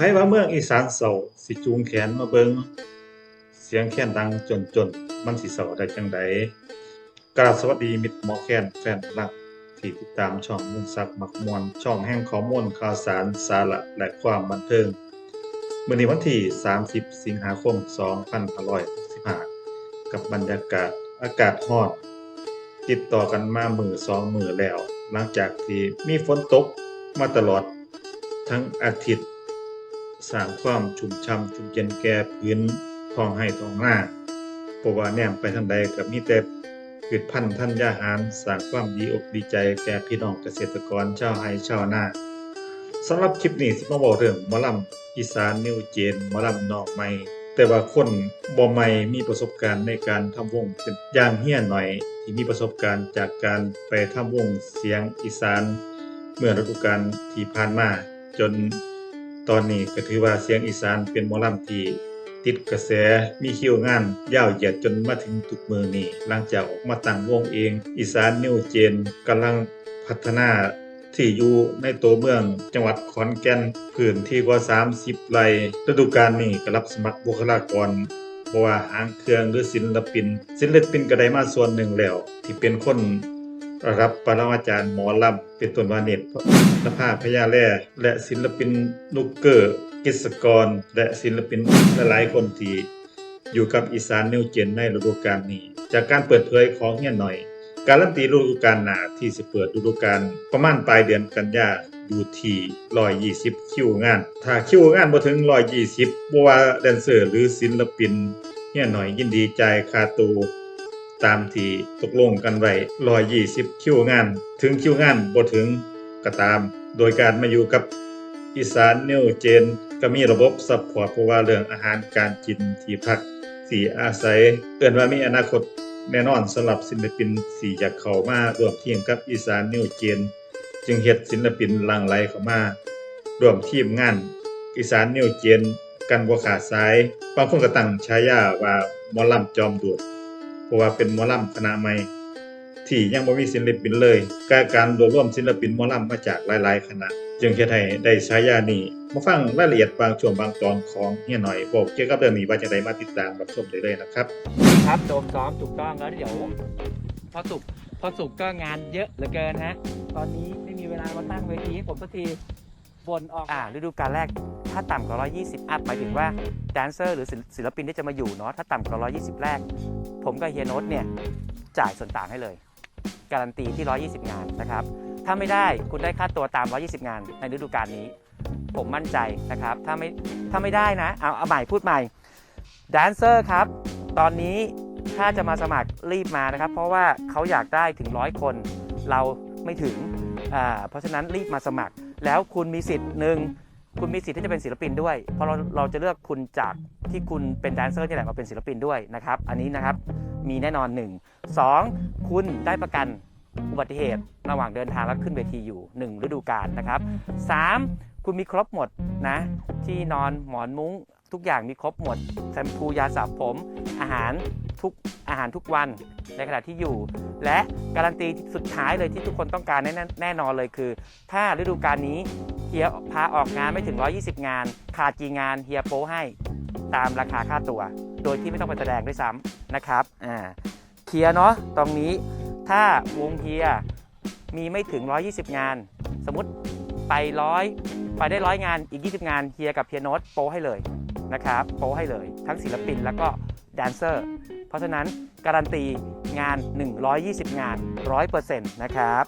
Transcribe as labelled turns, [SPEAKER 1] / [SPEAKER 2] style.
[SPEAKER 1] ไผว่าเมืองอีสานเศร้าสิจูงแขนมาเบิง เสียงแค้นดังจนจนมันสิเศร้าได้จังใดกราบสวัสดีมิตรหมอแค้นแฟนรักที่ติดตามช่องมุนซักมักมวนช่องแห่งข้อมูลข่าวสารสาระและความบันเทิงมื้อนี้วันที่ 30 สิงหาคม 2565กับบรรยากาศอากาศร้อนติดต่อกันมามือสองมือแล้ว หลังจากที่มีฝนตกมาตลอดทั้งอาทิตย์ สร้างความชุ่มช่ำชุ่มเย็นแก่พื้นท้องให้ท้องหน้าเพราะว่าแนมไปทางใดก็มีแต่พืชพันธุ์ธัญญาหารสร้างความดีอกดีใจแก่พี่น้องเกษตรกรชาวไร่ชาวนาสำหรับคลิปนี้สิมาบอกเรื่องมอลำอีสานนิวเจนมอลำนอกใหม่แต่ว่าคนบ่ใหม่มีประสบการณ์ในการทำวงเป็นย่างเฮี้ยหน่อย ที่มีประสบการณ์จากการไปทำวงเสียงอีสาน เมื่อฤดูกาลที่ผ่านมาจน ตอนนี้ก็ถือว่าเสียงอีสานเป็นหมอลำที่ติดกระแสมีคิวงานยาวเหยียดจนมาถึงทุกมือนี้หลังจากออกมาตั้งวงเอง อีสานนิวเจนกำลังพัฒนาที่อยู่ในตัวเมืองจังหวัดขอนแก่นพื้นที่กว่า 30 ไร่ฤดูกาลนี้ก็รับสมัครบุคลากรบ่ว่าหางเครื่องหรือศิลปิน ศิลปินก็ได้มาส่วนหนึ่งแล้ว ที่เป็นคน รับปรมาจารย์หมอลำเป็นต้นวานิชนภาพพยาแล่และศิลปินนุกเกอร์กิษกร และศิลปินหลายคนที่อยู่กับอีสานนิวเจนในฤดูกาลนี้ จากการเปิดเผยของเฮียหน่อย การันตีฤดูกาลหนาที่สิเปิดฤดูกาลประมาณปลายเดือนกันยาอยู่ที่120คิวงาน ถ้าคิวงานบ่ถึง120บ่สิบว่าแดนเซอร์หรือศิลปินเฮียหน่อยยินดีจ่ายค่าตัว ตามที่ตกลงกันไว้120คิวงาน ถึงคิวงานบ่ถึงก็ตาม โดยการมาอยู่กับอีสานนิวเจน ก็มีระบบซัพพอร์ตเพราะว่าเรื่องอาหารการกินที่พักสีอาศัยเอื่นว่ามีอนาคตแน่นอนสำหรับศิลปินสีอยากเขามาร่วมทีมกับอีสานนิวเจน จึงเฮ็ดศิลปินลังไหลเข้ามาร่วมทีมงานอีสานนิวเจน กันบ่ขาดสายบางคนก็ตั้งฉายาว่าหมอลำจอมโดด เพราะว่าเป็นหมอลำคณะใหม่ที่ยังบ่มีศิลปินเลยการการรวบรวมศิลปินหมอลำมาจากหลายๆคณะ จึงเฮ็ดให้ได้ฉายานี้มาฟังรายละเอียดบางช่วงบางตอนของเฮียหน่อยบอกเกี่ยวกับเรื่องนี้ว่าจังไดมาติดตามรับชมได้เลยนะครับ
[SPEAKER 2] ครับโดมซ้อมถูกต้องแล้วเดี๋ยวพอสุกร์พอสุกร์ก็งานเยอะเหลือเกินฮะตอนนี้ไม่มีเวลามาตั้งเวทีให้ผมสักทีบนออกอ่าฤดูกาลแรกถ้าต่ำกว่า 120 อัพหมายถึงว่าแดนเซอร์หรือศิลศิลปินที่จะมาอยู่เนาะถ้าต่ำกว่า 120 แรก ผมกับเฮียโนตเนี่ยจ่ายส่วนต่างให้เลย การันตีที่ 120 งานนะครับ ถ้าไม่ได้คุณได้ค่าตัวตาม 120 งานในฤดูกาลนี้ ผมมั่นใจนะครับ ถ้าไม่ถ้าไม่ได้นะ เอาเอาใหม่พูดใหม่แดนเซอร์ครับ ตอนนี้ถ้าจะมาสมัครรีบมานะครับ เพราะว่าเขาอยากได้ถึงร้อยคน เราไม่ถึงอ่าเพราะฉะนั้นรีบมาสมัคร แล้วคุณมีสิทธิ์หนึ่ง คุณมีสิทธิ์ที่จะเป็นศิลปินด้วย เพราะเราเราจะเลือกคุณจากที่คุณเป็นแดนเซอร์นี่แหละมาเป็นศิลปินด้วยนะครับ อันนี้นะครับมีแน่นอน 1 2 คุณได้ประกันอุบัติเหตุระหว่างเดินทางแล้วขึ้นเวทีอยู่ 1 ฤดูกาลนะครับ 3 คุณมีครบหมดนะ ที่นอนหมอนมุ้ง ทุกอย่างมีครบหมดแชมพูยาสระผม อาหารทุกอาหารทุกวันในขณะที่อยู่ และการันตีสุดท้ายเลยที่ทุกคนต้องการแน่แน่นอนเลยคือ ถ้าฤดูกาลนี้ เฮียพาออกงานไม่ถึง 120 งาน ขาดกี่งานเฮียโป้ให้ตามราคาค่าตัว โดยที่ไม่ต้องไปแสดงด้วยซ้ำนะครับอ่าเคลียร์เนาะตรงนี้ถ้าวงเฮียมีไม่ถึง 120 งาน สมมติไปร้อยไปได้ร้อยงานอีก 20 งานเฮียกับเฮียโน้ตโป้ให้เลยนะครับโป้ให้เลย ทั้งศิลปินแล้วก็แดนเซอร์ เพราะฉะนั้นการันตีงาน 120 งาน 100%นะครับ